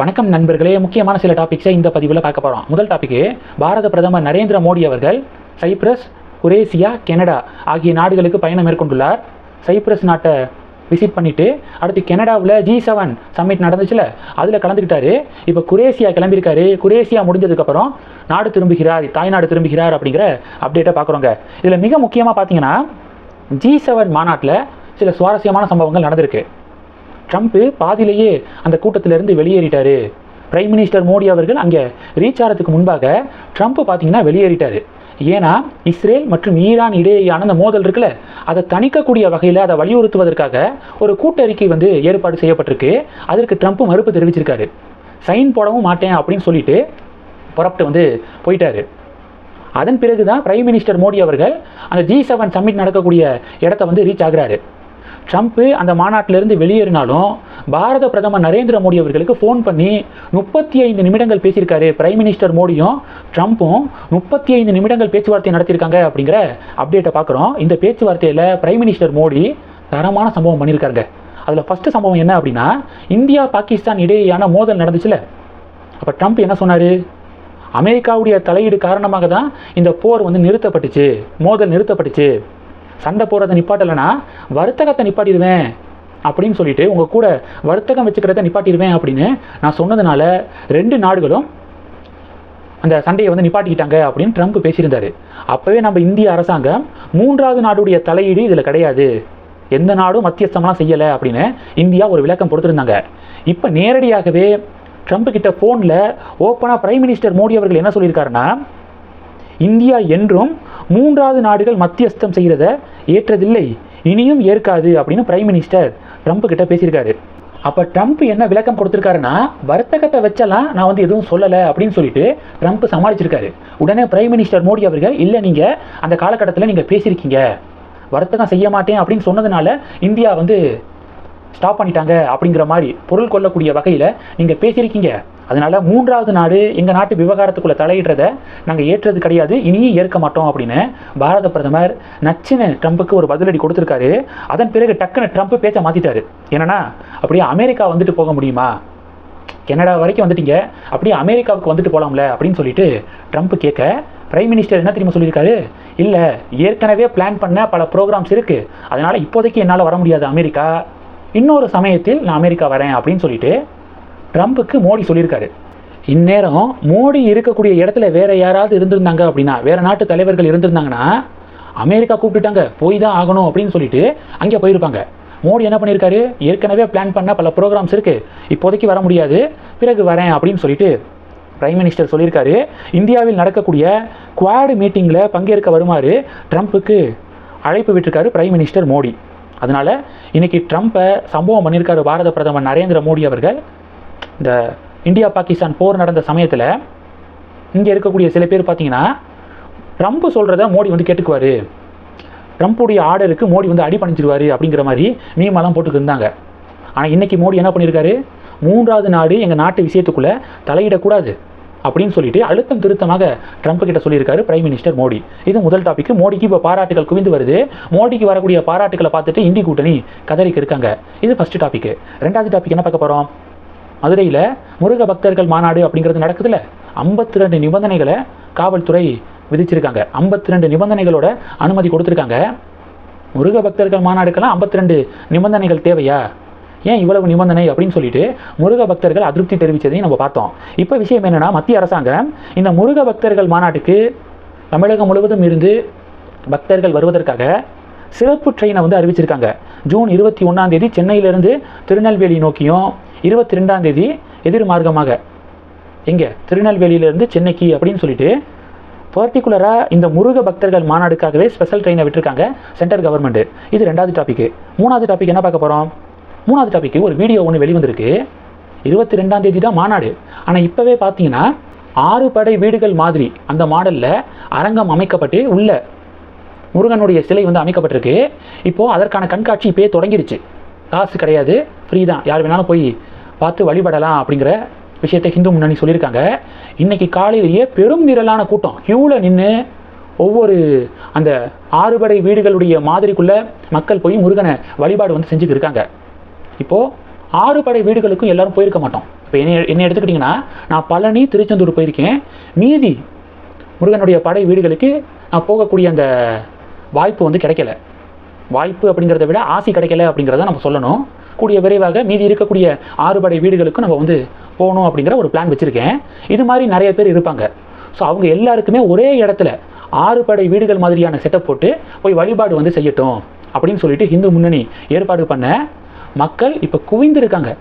வணக்கம் நண்பர்களே. முக்கியமான சில டாபிக்ஸை இந்த பதிவில் பார்க்க போகிறோம் முதல் டாபிக்கு பாரத பிரதமர் நரேந்திர மோடி அவர்கள் சைப்ரஸ் குரேசியா கனடா ஆகிய நாடுகளுக்கு பயணம் மேற்கொண்டுள்ளார். சைப்ரஸ் நாட்டை விசிட் பண்ணிவிட்டு அடுத்து கனடாவில் ஜி செவன் சம்மிட் நடந்துச்சுல அதில் கலந்துக்கிட்டாரு. இப்போ குரேசியா கிளம்பியிருக்காரு. குரேசியா முடிஞ்சதுக்கப்புறம் நாடு திரும்புகிறார் தாய்நாடு திரும்புகிறார் அப்படிங்கிற அப்டேட்டை பார்க்குறோங்க. இதில் மிக முக்கியமாக பார்த்தீங்கன்னா ஜி செவன் மாநாட்டில் சில சுவாரஸ்யமான சம்பவங்கள் நடந்திருக்கு. ட்ரம்ப்பு பாதியிலேயே அந்த கூட்டத்திலிருந்து வெளியேறிட்டாரு. பிரைம் மினிஸ்டர் மோடி அவர்கள் அங்கே ரீச் ஆகிறதுக்கு முன்பாக ட்ரம்ப் பார்த்தீங்கன்னா வெளியேறிட்டாரு. ஏன்னா இஸ்ரேல் மற்றும் ஈரான் இடையேயான அந்த மோதல் இருக்குல்ல அதை தணிக்கக்கூடிய வகையில் அதை வலியுறுத்துவதற்காக ஒரு கூட்டறிக்கை வந்து ஏற்பாடு செய்யப்பட்டிருக்கு. அதற்கு ட்ரம்ப் மறுப்பு தெரிவிச்சிருக்காரு. சைன் போடவும் மாட்டேன் அப்படின்னு சொல்லிட்டு புறப்பட்டு வந்து போயிட்டாரு. அதன் பிறகு தான் பிரைம் மினிஸ்டர் மோடி அவர்கள் அந்த ஜி செவன் சம்மிட் நடக்கக்கூடிய இடத்த வந்து ரீச் ஆகுறாரு. ட்ரம்ப்பு அந்த மாநாட்டிலிருந்து வெளியேறினாலும் பாரத பிரதமர் நரேந்திர மோடி அவர்களுக்கு ஃபோன் பண்ணி முப்பத்தி ஐந்து நிமிடங்கள் பேசியிருக்காரு. பிரைம் மினிஸ்டர் மோடியும் ட்ரம்ப்பும் முப்பத்தி ஐந்து நிமிடங்கள் பேச்சுவார்த்தை நடத்தியிருக்காங்க அப்படிங்கிற அப்டேட்டை பார்க்குறோம். இந்த பேச்சுவார்த்தையில் பிரைம் மினிஸ்டர் மோடி தரமான சம்பவம் பண்ணியிருக்காருங்க. அதில் ஃபஸ்ட்டு சம்பவம் என்ன அப்படின்னா இந்தியா பாகிஸ்தான் இடையேயான மோதல் நடந்துச்சுல. அப்போ ட்ரம்ப் என்ன சொன்னார்? அமெரிக்காவுடைய தலையீடு காரணமாக தான் இந்த போர் வந்து நிறுத்தப்பட்டுச்சு. மோதல் நிறுத்தப்பட்டுச்சு. சண்டை போடுறதை நிப்பாட்டலைன்னா வர்த்தகத்தை நிப்பாட்டிடுவேன் அப்படின்னு சொல்லிட்டு உங்கள் கூட வர்த்தகம் வச்சுக்கிறத நிப்பாட்டிடுவேன் அப்படின்னு நான் சொன்னதுனால ரெண்டு நாடுகளும் அந்த சண்டையை வந்து நிப்பாட்டிக்கிட்டாங்க அப்படின்னு ட்ரம்ப் பேசியிருந்தாரு. அப்போவே நம்ம இந்திய அரசாங்கம் மூன்றாவது நாடுடைய தலையீடு இதில் கிடையாது. எந்த நாடும் மத்தியஸ்தம்லாம் செய்யலை அப்படின்னு இந்தியா ஒரு விளக்கம் கொடுத்துருந்தாங்க. இப்போ நேரடியாகவே ட்ரம்ப் கிட்ட ஃபோனில் ஓப்பனாக பிரைம் மினிஸ்டர் மோடி அவர்கள் என்ன சொல்லியிருக்காருன்னா இந்தியா என்றும் மூன்றாவது நாடுகள் மத்தியஸ்தம் செய்கிறத ஏற்றதில்லை. இனியும் ஏற்காது அப்படின்னு பிரைம் மினிஸ்டர் ட்ரம்ப் கிட்ட பேசியிருக்காரு. அப்போ ட்ரம்ப் என்ன விளக்கம் கொடுத்துருக்காருன்னா வர்த்தகத்தை வச்செல்லாம் நான் வந்து எதுவும் சொல்லலை அப்படின்னு சொல்லிட்டு ட்ரம்ப் சமாளிச்சிருக்காரு. உடனே பிரைம் மினிஸ்டர் மோடி அவர்கள் இல்லை நீங்கள் அந்த காலகட்டத்தில் நீங்கள் பேசியிருக்கீங்க. வர்த்தகம் செய்ய மாட்டேன் அப்படின்னு சொன்னதுனால இந்தியா வந்து ஸ்டாப் பண்ணிட்டாங்க அப்படிங்கிற மாதிரி பொருள் கொள்ளக்கூடிய வகையில் நீங்கள் பேசியிருக்கீங்க. அதனால் மூன்றாவது நாடு எங்கள் நாட்டு விவகாரத்துக்குள்ளே தலையிடுறத நாங்கள் ஏற்றது கிடையாது இனியும் ஏற்க மாட்டோம் அப்படின்னு பாரத பிரதமர் நச்சின ட்ரம்ப்புக்கு ஒரு பதிலடி கொடுத்துருக்காரு. அதன் பிறகு டக்குன்னு ட்ரம்ப் பேச்சை மாற்றிட்டாரு என்னன்னா அப்படியே அமெரிக்கா வந்துட்டு போக முடியுமா? கனடா வரைக்கும் வந்துட்டீங்க. அப்படியே அமெரிக்காவுக்கு வந்துட்டு போகலாம்ல அப்படின்னு சொல்லிட்டு ட்ரம்ப் கேட்க பிரைம் மினிஸ்டர் என்ன தெரியுமா சொல்லியிருக்காரு? இல்லை ஏற்கனவே பிளான் பண்ண பல ப்ரோக்ராம்ஸ் இருக்குது அதனால் இப்போதைக்கு என்னால் வர முடியாது அமெரிக்கா. இன்னொரு சமயத்தில் நான் அமெரிக்கா வரேன் அப்படின்னு சொல்லிட்டு ட்ரம்ப்புக்கு மோடி சொல்லியிருக்காரு. இந்நேரம் மோடி இருக்கக்கூடிய இடத்துல வேற யாராவது இருந்திருந்தாங்க அப்படின்னா வேற நாட்டு தலைவர்கள் இருந்திருந்தாங்கன்னா அமெரிக்கா கூப்பிட்டுட்டாங்க போய் தான் ஆகணும் அப்படின்னு சொல்லிட்டு அங்கே போயிருப்பாங்க. மோடி என்ன பண்ணியிருக்காரு? ஏற்கனவே பிளான் பண்ண பல ப்ரோக்ராம்ஸ் இருக்குது இப்போதைக்கு வர முடியாது. பிறகு வரேன் அப்படின்னு சொல்லிட்டு பிரைம் மினிஸ்டர் சொல்லியிருக்காரு. இந்தியாவில் நடக்கக்கூடிய குவாடு மீட்டிங்கில் பங்கேற்க வருமாறு ட்ரம்ப்புக்கு அழைப்பு விட்டிருக்காரு பிரைம் மினிஸ்டர் மோடி. அதனால் இன்றைக்கி ட்ரம்ப்பை சம்பவம் பண்ணியிருக்காரு பாரத பிரதமர் நரேந்திர மோடி அவர்கள். இந்த இந்தியா பாகிஸ்தான் போர் நடந்த சமயத்தில் இங்கே இருக்கக்கூடிய சில பேர் பார்த்தீங்கன்னா ட்ரம்ப் சொல்கிறத மோடி வந்து கேட்டுக்குவார். ட்ரம்ப்புடைய ஆர்டருக்கு மோடி வந்து அடி பண்ணிச்சிருவார் அப்படிங்கிற மாதிரி மீமெல்லாம் போட்டுக்கு இருந்தாங்க. ஆனால் இன்றைக்கி மோடி என்ன பண்ணியிருக்காரு? மூன்றாவது நாடு எங்கள் நாட்டு விஷயத்துக்குள்ளே தலையிடக்கூடாது. அப்படின்னு சொல்லிட்டு அழுத்தம் திருத்தமாக ட்ரம்ப் கிட்ட சொல்லியிருக்காரு பிரைம் மினிஸ்டர் மோடி. இது முதல் டாபிக் மோடிக்கு இப்போ பாராட்டுகள் குவிந்து வருது. மோடிக்கு வரக்கூடிய பாராட்டுகளை பார்த்துட்டு இந்தி கூட்டணி கதறிக்கு இருக்காங்க. இது ஃபர்ஸ்ட் டாபிக் ரெண்டாவது டாபிக் என்ன பார்க்க போகிறோம் மதுரையில் முருக பக்தர்கள் மாநாடு அப்படிங்கிறது நடக்குதுல்ல. ஐம்பத்தி ரெண்டு நிபந்தனைகளை காவல்துறை விதிச்சிருக்காங்க. ஐம்பத்தி ரெண்டு நிபந்தனைகளோட அனுமதி கொடுத்துருக்காங்க. முருக பக்தர்கள் மாநாடுக்கெல்லாம் ஐம்பத்தி ரெண்டு நிபந்தனைகள் தேவையா? ஏன் இவ்வளவு நிபந்தனை அப்படின்னு சொல்லிட்டு முருக பக்தர்கள் அதிருப்தி தெரிவித்ததையும் நம்ம பார்த்தோம். இப்போ விஷயம் என்னென்னா மத்திய அரசாங்கம் இந்த முருக பக்தர்கள் மாநாட்டுக்கு தமிழகம் முழுவதும் இருந்து பக்தர்கள் வருவதற்காக சிறப்பு ட்ரெயினை வந்து அறிவிச்சிருக்காங்க. ஜூன் இருபத்தி ஒன்றாம் தேதி சென்னையிலேருந்து திருநெல்வேலி நோக்கியும் இருபத்தி ரெண்டாம் தேதி எதிர் மார்க்கமாக எங்கே? திருநெல்வேலியிலேருந்து சென்னைக்கு அப்படின்னு சொல்லிட்டு பர்டிகுலராக இந்த முருக பக்தர்கள் மாநாடுக்காகவே ஸ்பெஷல் ட்ரெயினை விட்டுருக்காங்க சென்ட்ரல் கவர்மெண்ட் இது ரெண்டாவது டாபிக் மூணாவது டாபிக் என்ன பார்க்க போகிறோம் மூணாவது டாபிக் ஒரு வீடியோ ஒன்று வெளிவந்திருக்கு. இருபத்தி ரெண்டாம் தேதி தான் மாநாடு. ஆனால் இப்போவே பார்த்தீங்கன்னா ஆறு படை வீடுகள் மாதிரி அந்த மாடலில் அரங்கம் அமைக்கப்பட்டு உள்ள முருகனுடைய சிலை வந்து அமைக்கப்பட்டிருக்கு. இப்போது அதற்கான கண்காட்சி இப்போயே தொடங்கிருச்சு. காசு கிடையாது ஃப்ரீ தான். யார் வேணாலும் போய் பார்த்து வழிபடலாம் அப்படிங்கிற விஷயத்தை ஹிந்து முன்னணி சொல்லியிருக்காங்க. இன்னைக்கு காலையிலேயே பெரும் நிரலான கூட்டம். க்யூவில் நின்று ஒவ்வொரு அந்த ஆறுபடை வீடுகளுடைய மாதிரிக்குள்ளே மக்கள் போய் முருகனை வழிபாடு வந்து செஞ்சுட்டு இருக்காங்க. இப்போது ஆறு படை வீடுகளுக்கும் எல்லாரும் போயிருக்க மாட்டோம். இப்போ என்ன என்ன எடுத்துக்கிட்டிங்கன்னா நான் பழனி திருச்செந்தூர் போயிருக்கேன். மீதி முருகனுடைய படை வீடுகளுக்கு நான் போகக்கூடிய அந்த வாய்ப்பு வந்து கிடைக்கல. வாய்ப்பு அப்படிங்கிறத விட ஆசி கிடைக்கல அப்படிங்கிறத நம்ம சொல்லணும். கூடிய விரைவாக மீதி இருக்கக்கூடிய ஆறு படை வீடுகளுக்கும் நம்ம வந்து போகணும் அப்படிங்கிற ஒரு பிளான் வச்சுருக்கேன். இது மாதிரி நிறைய பேர் இருப்பாங்க. ஸோ அவங்க எல்லாருக்குமே ஒரே இடத்துல ஆறு படை வீடுகள் மாதிரியான செட்டப் போட்டு போய் வழிபாடு வந்து செய்யட்டும் அப்படின்னு சொல்லிட்டு ஹிந்து முன்னணி ஏற்பாடு பண்ண மக்கள் இப்போ குவிந்திருக்காங்க.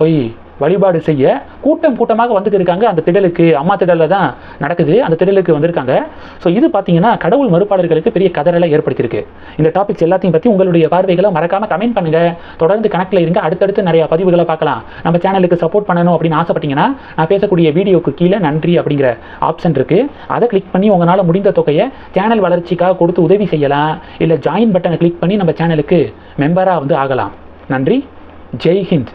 போய் வழிபாடு செய்ய கூட்டம் கூட்டமாக வந்துட்டு இருக்காங்க. அந்த திடலுக்கு அம்மா திடலில் தான் நடக்குது. அந்த திடலுக்கு வந்திருக்காங்க. ஸோ இது பார்த்தீங்கன்னா கடவுள் மறுப்பாளர்களுக்கு பெரிய கதறலை ஏற்படுத்தியிருக்கு. இந்த டாபிக்ஸ் எல்லாத்தையும் பற்றி உங்களுடைய பார்வைகளை மறக்காமல் கமெண்ட் பண்ணுங்கள் தொடர்ந்து கணக்கில் இருங்க. அடுத்தடுத்து நிறையா பதிவுகளை பார்க்கலாம். நம்ம சேனலுக்கு சப்போர்ட் பண்ணணும் அப்படின்னு ஆசைப்பட்டீங்கன்னா நான் பேசக்கூடிய வீடியோக்கு கீழே நன்றி அப்படிங்கிற ஆப்ஷன் இருக்குது அதை கிளிக் பண்ணி உங்களால் முடிந்த தொகையை சேனல் வளர்ச்சிக்காக கொடுத்து உதவி செய்யலாம். இல்லை ஜாயின் பட்டனை கிளிக் பண்ணி நம்ம சேனலுக்கு மெம்பராக வந்து ஆகலாம். நன்றி. ஜெய் ஹிந்த்